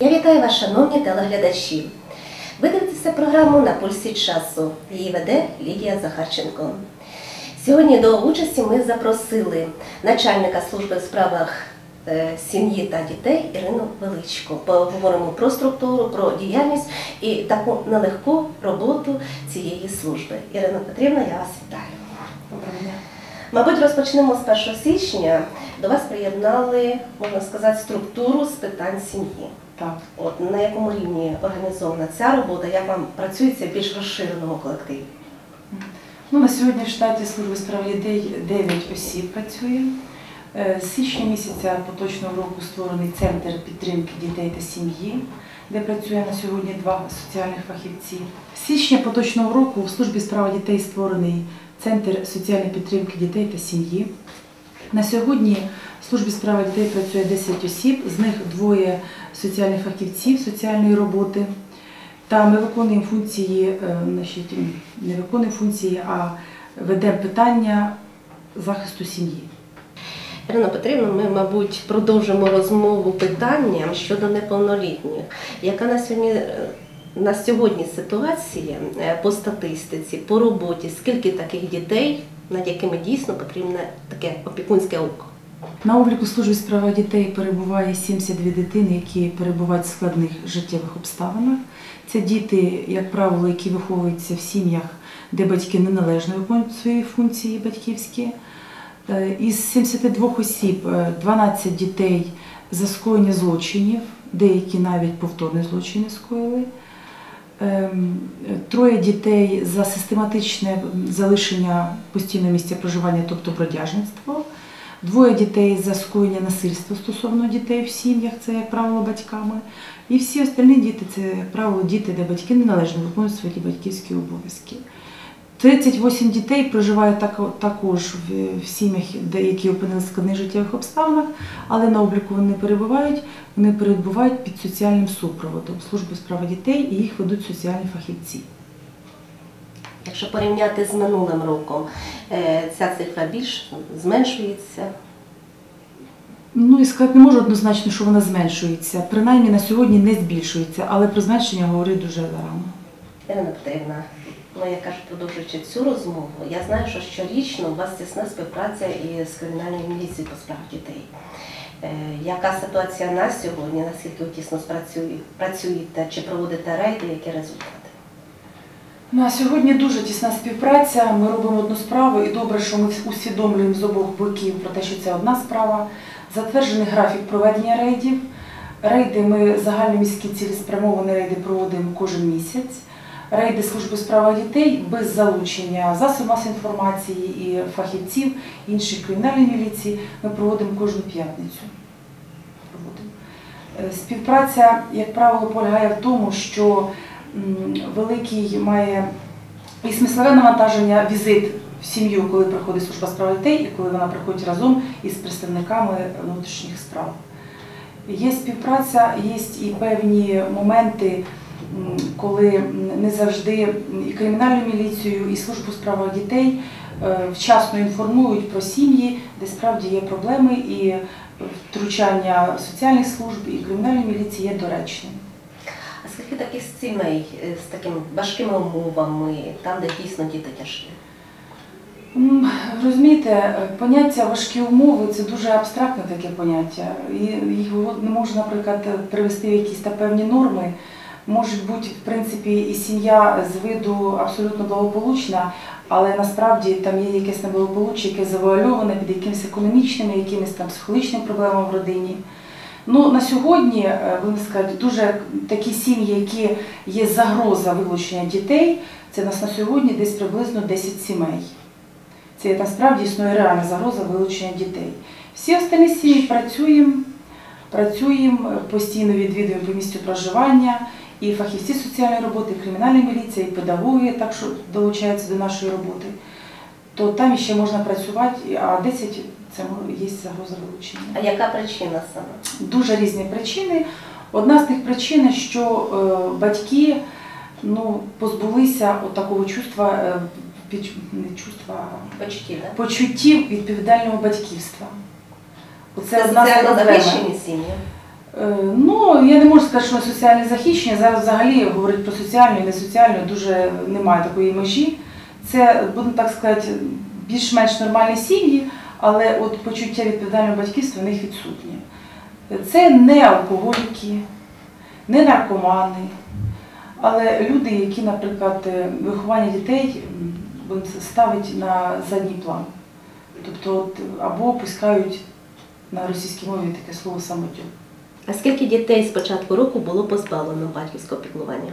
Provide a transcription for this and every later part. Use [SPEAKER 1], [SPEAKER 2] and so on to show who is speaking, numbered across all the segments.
[SPEAKER 1] Я вітаю вас, шановні телеглядачі. Ви дивитеся програму на пульсі часу. Її веде Лідія Захарченко. Сьогодні до участі ми запросили начальника служби в справах е, сім'ї та дітей Ірину Величко. Поговоримо про структуру, про діяльність і таку нелегку роботу цієї служби. Ірина Петрівна, я вас вітаю.
[SPEAKER 2] Доброго дня.
[SPEAKER 1] Мабуть, розпочнемо з 1 січня. До вас приєднали, можна сказати, структуру з питань сім'ї.
[SPEAKER 2] Так.
[SPEAKER 1] От на якому рівні організована ця робота, як вам працюється в більш розширеному колективі?
[SPEAKER 2] Ну, на сьогодні в штаті служби справ дітей 9 осіб працює. Е, З січня місяця поточного року створений центр підтримки дітей та сім'ї, де працює на сьогодні два соціальних фахівці. З січня поточного року в службі справ дітей створений центр соціальної підтримки дітей та сім'ї. На сьогодні в службі справи дітей працює 10 осіб, з них двоє соціальних фахівців соціальної роботи. Та ми виконуємо функції, е, значить, не виконуємо функції, а ведемо питання захисту сім'ї.
[SPEAKER 1] Ірина Петрівна, ми, мабуть, продовжимо розмову питанням щодо неповнолітніх. Яка на сьогодні, е, на сьогодні ситуація е, по статистиці, по роботі? Скільки таких дітей, над якими дійсно потрібне таке опікунське око?
[SPEAKER 2] На обліку служби справа дітей перебуває 72 дитини, які перебувають в складних життєвих обставинах. Це діти, як правило, які виховуються в сім'ях, де батьки неналежно виконують свої функції батьківські. Е, Із 72 осіб е, 12 дітей за скоєння злочинів, деякі навіть повторні злочини скоїли. Ем, Троє дітей за систематичне залишення постійного місця проживання, тобто бродяжництво. Двоє дітей за скоєння насильства стосовно дітей в сім'ях, це, як правило, батьками. І всі остальні діти це, як правило, діти, де батьки неналежно виконують свої батьківські обов'язки. 38 дітей проживає також в, сім'ях, які опинилися в складних життєвих обставинах, але на обліку вони не перебувають, вони перебувають під соціальним супроводом служби справа дітей і їх ведуть соціальні фахівці.
[SPEAKER 1] Якщо порівняти з минулим роком, е, ця цифра більш зменшується.
[SPEAKER 2] Ну і сказати не можу однозначно, що вона зменшується. Принаймні на сьогодні не збільшується, але про зменшення говорити дуже рано.
[SPEAKER 1] Ірина Петрівна, ну я кажу, продовжуючи цю розмову, я знаю, що щорічно у вас тісна співпраця із кримінальною міліцією по справах дітей. Е, яка ситуація на сьогодні? Наскільки ви тісно працюєте? Чи проводите рейди? Які результати?
[SPEAKER 2] Ну а сьогодні дуже тісна співпраця. Ми робимо одну справу, і добре, що ми усвідомлюємо з обох боків про те, що це одна справа. Затверджений графік проведення рейдів. Рейди ми загальноміські цілеспрямовані рейди проводимо кожен місяць. Рейди служби справа дітей без залучення засобів масової інформації і фахівців інших кримінальної міліції ми проводимо кожну п'ятницю. Е, Співпраця, як правило, полягає в тому, що великий має і смислове навантаження візит в сім'ю, коли приходить служба справ дітей, і коли вона приходить разом із представниками внутрішніх справ. Є співпраця, є і певні моменти, коли не завжди і кримінальну міліцію, і службу справ дітей е, вчасно інформують про сім'ї, де справді є проблеми, і втручання соціальних служб і кримінальної міліції є доречним.
[SPEAKER 1] А скільки таких сімей е, з такими важкими умовами, там, де дійсно діти тяжкі?
[SPEAKER 2] Розумієте, поняття важкі умови це дуже абстрактне таке поняття. І їх не можна, наприклад, привести в якісь та певні норми. Може бути, в принципі, і сім'я з виду абсолютно благополучна, але насправді там є якесь неблагополуччя, яке завуальоване під якимись економічними, якимись там психологічними проблемами в родині. Ну, на сьогодні, будемо сказати, дуже такі сім'ї, які є загроза вилучення дітей, це нас на сьогодні десь приблизно 10 сімей. Це насправді існує реальна загроза вилучення дітей. Всі останні сім'ї працюємо, працюємо, е, постійно відвідуємо по місцю проживання, і фахівці соціальної роботи, і кримінальна міліція, і педагоги так що долучаються до нашої роботи. То там ще можна працювати, а 10 це є загроза вилучення.
[SPEAKER 1] А яка причина саме?
[SPEAKER 2] Дуже різні причини. Одна з тих причин, що е, батьки ну, позбулися от такого чувства, е, не чувства,
[SPEAKER 1] Почуттів, так?
[SPEAKER 2] почуттів відповідального батьківства. Оце
[SPEAKER 1] Це
[SPEAKER 2] одна з проблем. Е, Ну, я не можу сказати, що ми соціально захищені. Зараз взагалі говорить про соціальну і несоціальну дуже немає такої межі. Це, будемо так сказати, більш-менш нормальні сім'ї, але от почуття відповідального батьківства в них відсутнє. Це не алкоголіки, не наркомани, але люди, які, наприклад, е, виховання дітей ставить на задній план. Тобто от, або пускають на російській мові таке слово самотюк.
[SPEAKER 1] А скільки дітей з початку року було позбавлено батьківського піклування?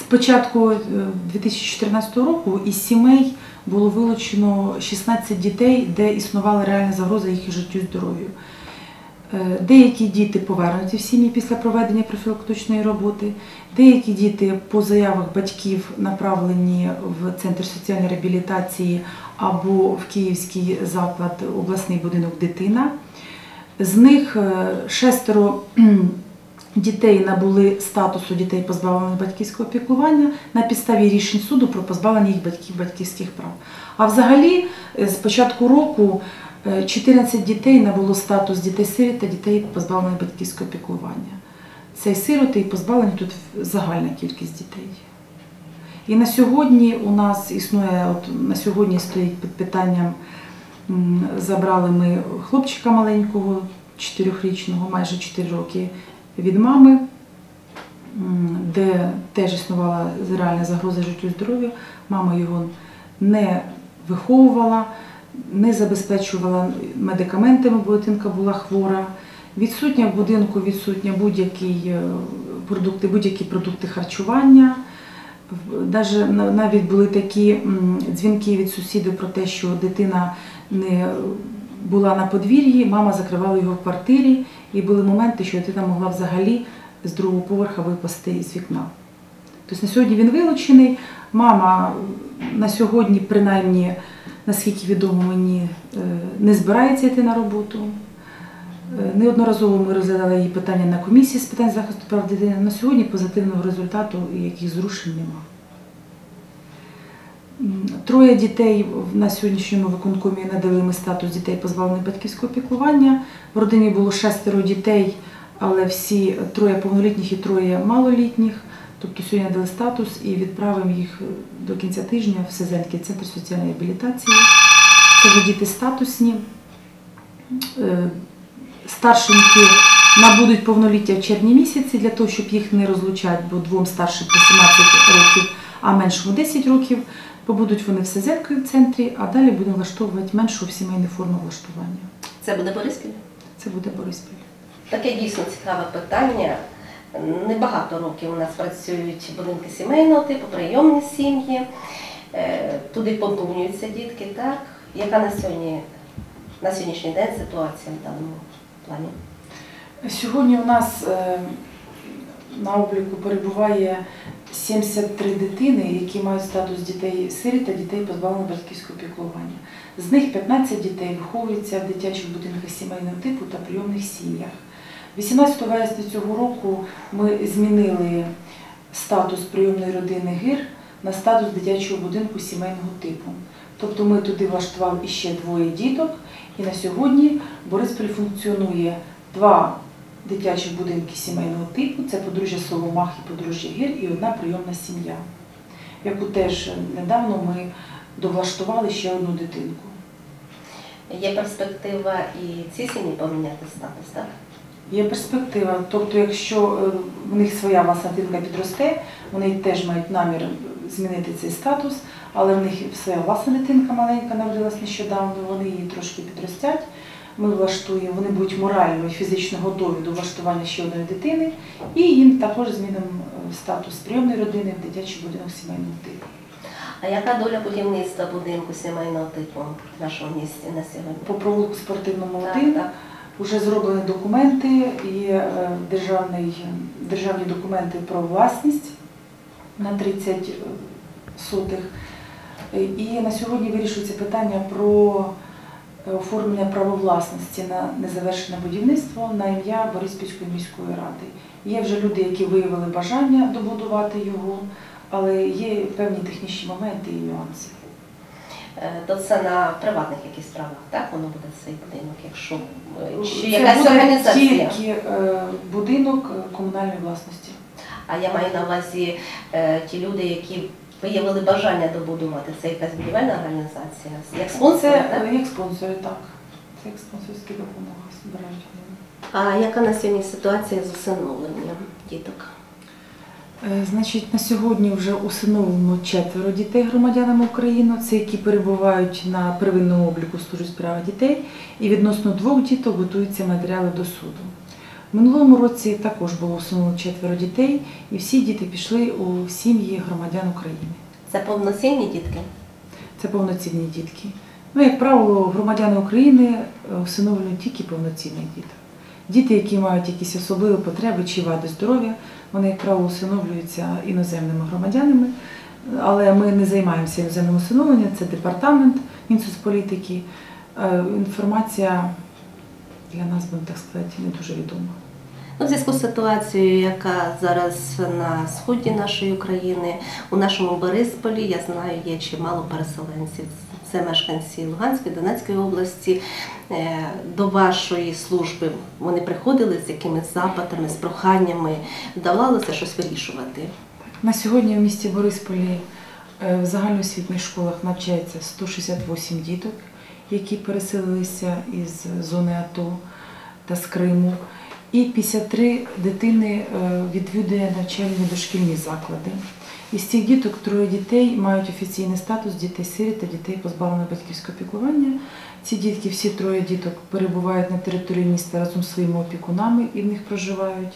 [SPEAKER 2] З початку е, 2014 року із сімей було вилучено 16 дітей, де існувала реальна загроза їх життю і здоров'ю. Е, Деякі діти повернуті в сім'ї після проведення профілактичної роботи, деякі діти по заявах батьків направлені в центр соціальної реабілітації або в Київський заклад обласний будинок дитина. З них е, шестеро дітей набули статусу дітей позбавлених батьківського піклування на підставі рішень суду про позбавлення їх батьків батьківських прав. А взагалі, е, з початку року е, 14 дітей набуло статус дітей-сиріт та дітей позбавлених батьківського піклування. Це сироти, і позбавлені тут загальна кількість дітей. І на сьогодні у нас існує, от на сьогодні стоїть під питанням, забрали ми хлопчика маленького, 4-річного, майже 4 роки від мами, де теж існувала реальна загроза життю і здоров'ю. Мама його не виховувала, не забезпечувала медикаментами, бо дитинка була хвора. Відсутня в будинку, відсутня будь-які е, продукти, будь-які продукти харчування. Даже навіть були такі дзвінки від сусідів про те, що дитина не була на подвір'ї, мама закривала його в квартирі, і були моменти, що дитина могла взагалі з другого поверха випасти з вікна. Тобто на сьогодні він вилучений. Мама на сьогодні, принаймні, наскільки відомо мені, е, не збирається йти на роботу. Е, Неодноразово ми розглядали її питання на комісії з питань захисту прав дитини. На сьогодні позитивного результату яких зрушень нема. Троє дітей на сьогоднішньому виконкомі надали ми статус дітей позбавлених батьківського піклування. В родині було шестеро дітей, але всі троє повнолітніх і троє малолітніх. Тобто сьогодні надали статус і відправимо їх до кінця тижня в Сезенський центр соціальної реабілітації. Це діти статусні. Старшенькі набудуть повноліття в червні місяці для того, щоб їх не розлучати, бо двом старшим по 17 років, а меншому 10 років. Побудуть вони в Сезенкові в центрі, а далі будемо влаштовувати меншу в сімейну форму влаштування.
[SPEAKER 1] Це буде Бориспіль?
[SPEAKER 2] Це буде Бориспіль.
[SPEAKER 1] Таке дійсно цікаве питання. Небагато років у нас працюють будинки сімейного типу, прийомні сім'ї. Е, Туди поповнюються дітки, так? Яка на сьогодні на сьогоднішній день ситуація в даному плані?
[SPEAKER 2] Сьогодні у нас е, на обліку перебуває 73 дитини, які мають статус дітей сиріт та дітей позбавлених батьківського піклування. З них 15 дітей виховуються в дитячих будинках сімейного типу та прийомних сім'ях. 18 вересня цього року ми змінили статус прийомної родини ГИР на статус дитячого будинку сімейного типу. Тобто ми туди влаштували іще двоє діток, і на сьогодні Бориспіль функціонує два дитячих будинки сімейного типу це подружжя Соломах і подружжя Гір і одна прийомна сім'я, яку теж недавно ми довлаштували ще одну дитинку.
[SPEAKER 1] Є перспектива і ці сім'ї поміняти статус, так?
[SPEAKER 2] Є перспектива, тобто, якщо е, в них своя власна дитинка підросте, вони теж мають намір змінити цей статус, але в них своя власна дитинка маленька народилась нещодавно, вони її трошки підростять. Ми влаштуємо, вони будуть морально і фізично готові до влаштування ще одної дитини, і їм також змінимо е, статус прийомної родини в дитячий будинок сімейного типу.
[SPEAKER 1] А яка доля будівництва будинку сімейного типу в нашому місті на сьогодні?
[SPEAKER 2] По провулку спортивному
[SPEAKER 1] Так,
[SPEAKER 2] 1
[SPEAKER 1] так.
[SPEAKER 2] Вже зроблені документи і е, державний, державні документи про власність на 30 сотих. Е, І на сьогодні вирішується питання про е, оформлення права власності на незавершене будівництво на ім'я Бориспільської міської ради. Є вже люди, які виявили бажання добудувати його, але є певні технічні моменти і нюанси.
[SPEAKER 1] е, то це на приватних якісь правах, так воно буде цей будинок, якщо чи
[SPEAKER 2] Це
[SPEAKER 1] якась
[SPEAKER 2] буде
[SPEAKER 1] організація.
[SPEAKER 2] тільки будинок комунальної власності.
[SPEAKER 1] А я маю на увазі е, ті люди, які виявили бажання добудувати. Це якась будівельна організація, як спонсор,
[SPEAKER 2] Це
[SPEAKER 1] так?
[SPEAKER 2] е, як спонсори, так. Це як спонсорські допомоги збирають.
[SPEAKER 1] А яка на сьогодні ситуація з усиновленням діток?
[SPEAKER 2] Е, Значить, на сьогодні вже усиновлено четверо дітей громадянами України, це які перебувають на первинному обліку служби справ дітей, і відносно двох діток готуються матеріали до суду. Минулому році також було усиновлено четверо дітей, і всі діти пішли у сім'ї громадян України.
[SPEAKER 1] Це повноцінні дітки?
[SPEAKER 2] Це повноцінні дітки. Ну, як правило, громадяни України е, усиновлюють тільки повноцінних діток. Діти, які мають якісь особливі потреби чи вади здоров'я, вони, як правило, усиновлюються іноземними громадянами, але ми не займаємося іноземним усиновленням, це департамент Мінсоцполітики. Е, Інформація для нас, будемо так сказати, не дуже відома.
[SPEAKER 1] Ну, в зв'язку з ситуацією, яка зараз на сході нашої України, у нашому Борисполі, я знаю, є чимало переселенців. Це мешканці Луганської, Донецької області. Е, До вашої служби вони приходили з якимись запитами, з проханнями, вдавалося щось вирішувати.
[SPEAKER 2] На сьогодні в місті Борисполі е, в загальноосвітніх школах навчається 168 діток, які переселилися із зони АТО та з Криму. І 53 дитини е, відвідує навчальні дошкільні заклади. Із цих діток троє дітей мають офіційний статус дітей-сиріт та дітей позбавлених батьківського піклування. Ці дітки, всі троє діток перебувають на території міста разом з своїми опікунами і в них проживають.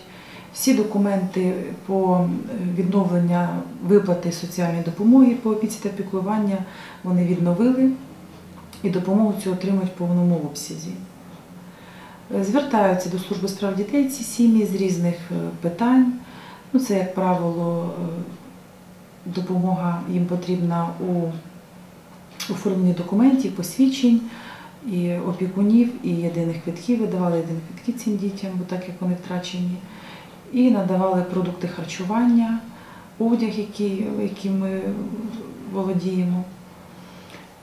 [SPEAKER 2] Всі документи по е, відновлення виплати соціальної допомоги по опіці та піклування вони відновили і допомогу цю отримують в повному обсязі. Звертаються до служби справ дітей ці сім'ї з різних е, питань. Ну, це, як правило, е, допомога їм потрібна у оформленні документів, посвідчень і опікунів, і єдиних квитків видавали єдині квитки цим дітям, бо так як вони втрачені, і надавали продукти харчування, одяг, який, яким ми володіємо.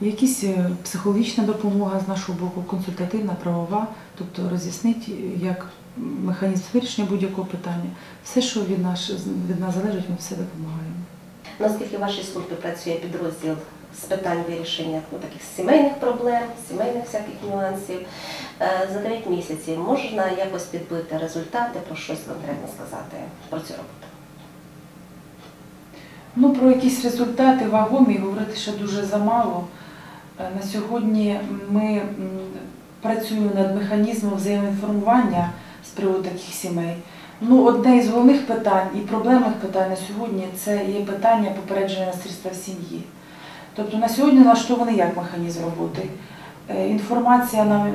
[SPEAKER 2] Якісь е, психологічна допомога з нашого боку, консультативна, правова, тобто роз'яснити, як механізм вирішення будь-якого питання. Все, що від нас, від нас залежить, ми все допомагаємо.
[SPEAKER 1] Наскільки в вашій службі працює підрозділ з питань вирішення ну, таких сімейних проблем, сімейних всяких нюансів? Е, За 9 місяців можна якось підбити результати, про щось конкретно сказати про цю роботу?
[SPEAKER 2] Ну, про якісь результати вагомі говорити ще дуже замало. Е, На сьогодні ми працюємо над механізмом взаємоінформування з приводу таких сімей. Ну, одне із головних питань і проблемних питань на сьогодні це є питання попередження насильства в сім'ї. Тобто на сьогодні налаштований як механізм роботи. Е, Інформація нам е,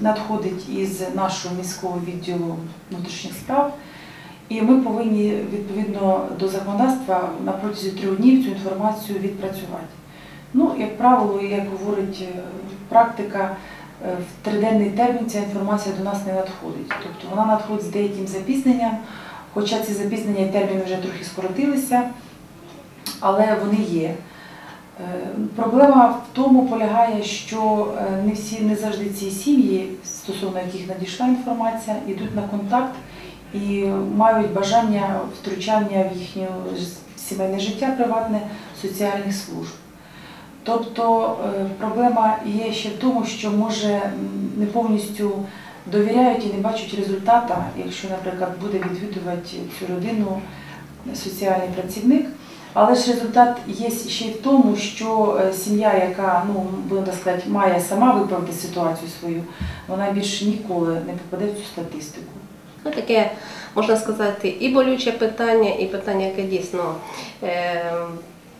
[SPEAKER 2] надходить із нашого міського відділу внутрішніх справ. І ми повинні відповідно до законодавства на протязі трьох днів цю інформацію відпрацювати. Ну, як правило, як говорить е, практика, е, в триденний термін ця інформація до нас не надходить. Тобто вона надходить з деяким запізненням, хоча ці запізнення і терміни вже трохи скоротилися, але вони є. Е, Проблема в тому полягає, що не всі не завжди ці сім'ї, стосовно яких надійшла інформація, йдуть на контакт і мають бажання втручання в їхнє сімейне життя приватне соціальних служб. Тобто е, проблема є ще в тому, що може не повністю довіряють і не бачать результата, якщо, наприклад, буде відвідувати цю родину соціальний працівник. Але ж результат є ще й в тому, що е, сім'я, яка, ну, так сказати, має сама виправити ситуацію свою, вона більше ніколи не попаде в цю статистику.
[SPEAKER 1] Ну, таке, можна сказати, і болюче питання, і питання, яке дійсно е,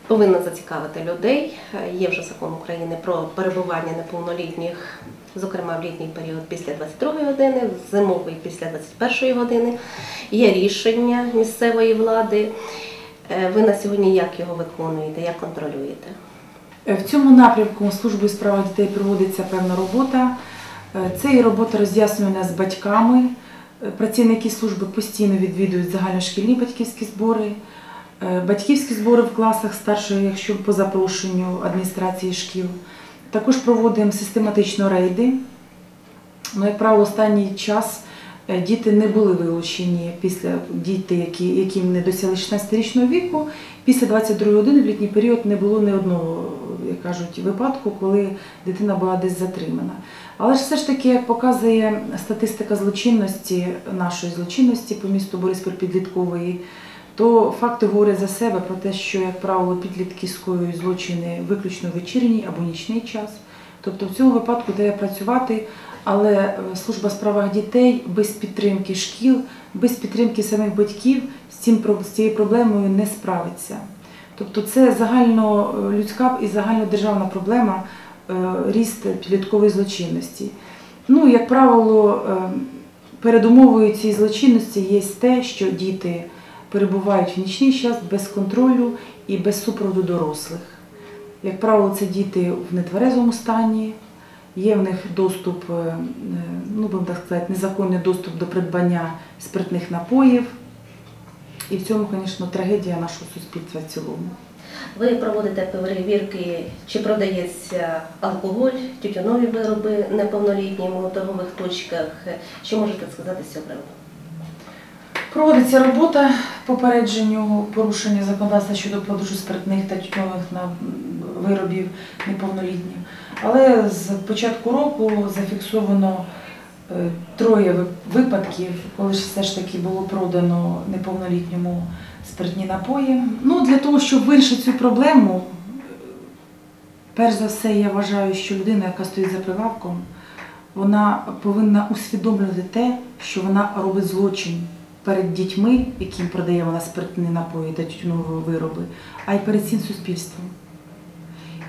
[SPEAKER 1] повинно зацікавити людей. Є вже закон України про перебування неповнолітніх, зокрема в літній період після 22 години, зимовий після 21 години. Є рішення місцевої влади. Е, Ви на сьогодні як його виконуєте, як контролюєте?
[SPEAKER 2] Е, В цьому напрямку службою справа дітей проводиться певна робота. Е, Це і робота роз'яснювання з батьками. Працівники служби постійно відвідують загальношкільні батьківські збори. Е, Батьківські збори в класах старшої, якщо по запрошенню адміністрації шкіл. Також проводимо систематично рейди. Ну, як правило, останній час е, діти не були вилучені після діти, які, яким не досягли 16-річного віку. Після 22 години в літній період не було ні одного, як кажуть, випадку, коли дитина була десь затримана. Але ж все ж таки, як показує статистика злочинності, нашої злочинності по місту Бориспіль підліткової, то факти говорять за себе про те, що, як правило, підлітки скоюють злочини виключно вечірній або нічний час. Тобто в цьому випадку треба працювати, але е, служба справах дітей без підтримки шкіл, без підтримки самих батьків з, цією проблемою не справиться. Тобто це загальнолюдська і загальнодержавна проблема е, ріст підліткової злочинності. Ну, як правило, е, передумовою цієї злочинності є те, що діти перебувають в нічний час без контролю і без супроводу дорослих. Як правило, це діти в нетверезому стані, є в них доступ, е, е, ну будемо так сказати, незаконний доступ до придбання спиртних напоїв. І в цьому, звісно, трагедія нашого суспільства в цілому.
[SPEAKER 1] Ви проводите перевірки, чи продається алкоголь, тютюнові вироби неповнолітнім у торгових точках. Що можете сказати з цього приводу?
[SPEAKER 2] Проводиться робота попередженню порушення законодавства щодо продажу спиртних та тютюнових на- виробів неповнолітнім. Але з початку року зафіксовано е, троє випадків, коли ж все ж таки було продано неповнолітньому спиртні напої. Ну, для того, щоб вирішити цю проблему, перш за все, я вважаю, що людина, яка стоїть за прилавком, вона повинна усвідомлювати те, що вона робить злочин перед дітьми, яким продає вона спиртні напої та тютюнові вироби, а й перед цим суспільством.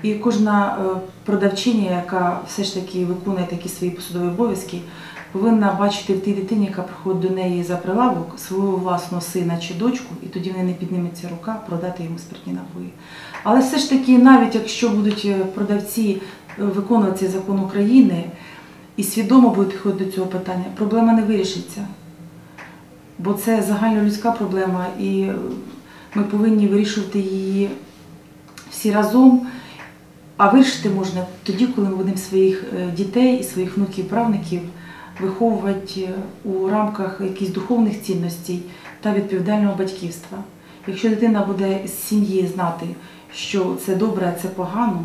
[SPEAKER 2] І кожна е, продавчиня, яка все ж таки виконує такі свої посудові обов'язки, повинна бачити в тій дитині, яка приходить до неї за прилавок, свого власного сина чи дочку, і тоді в неї не підніметься рука продати йому спиртні напої. Але все ж таки, навіть якщо будуть е, продавці е, виконувати цей закон України і свідомо будуть підходити до цього питання, проблема не вирішиться. Бо це загальнолюдська проблема, і ми повинні вирішувати її всі разом. А вирішити можна тоді, коли ми будемо своїх е, дітей і своїх внуків, правників виховувати е, у рамках якихось духовних цінностей та відповідального батьківства. Якщо дитина буде з сім'ї знати, що це добре, це погано,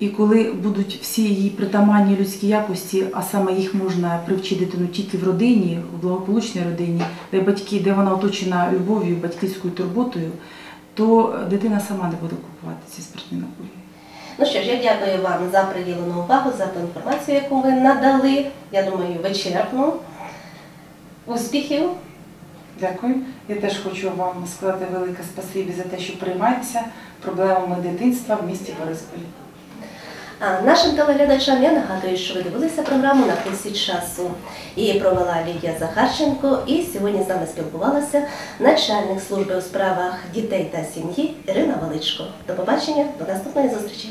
[SPEAKER 2] і коли будуть всі її притаманні людські якості, а саме їх можна привчити дитину тільки в родині, в благополучній родині, де батьки, де вона оточена любов'ю, батьківською турботою, то дитина сама не буде купувати ці спиртні напої.
[SPEAKER 1] Ну що ж, я дякую вам за приділену увагу, за ту інформацію, яку ви надали. Я думаю, вичерпну. Успіхів!
[SPEAKER 2] Дякую. Я теж хочу вам сказати велике спасибі за те, що приймаєтеся проблемами дитинства в місті Бориспіль.
[SPEAKER 1] А нашим телеглядачам я нагадую, що ви дивилися програму на пульсі часу. Її провела Лідія Захарченко, і сьогодні з нами спілкувалася начальник служби у справах дітей та сім'ї Ірина Величко. До побачення, до наступної зустрічі.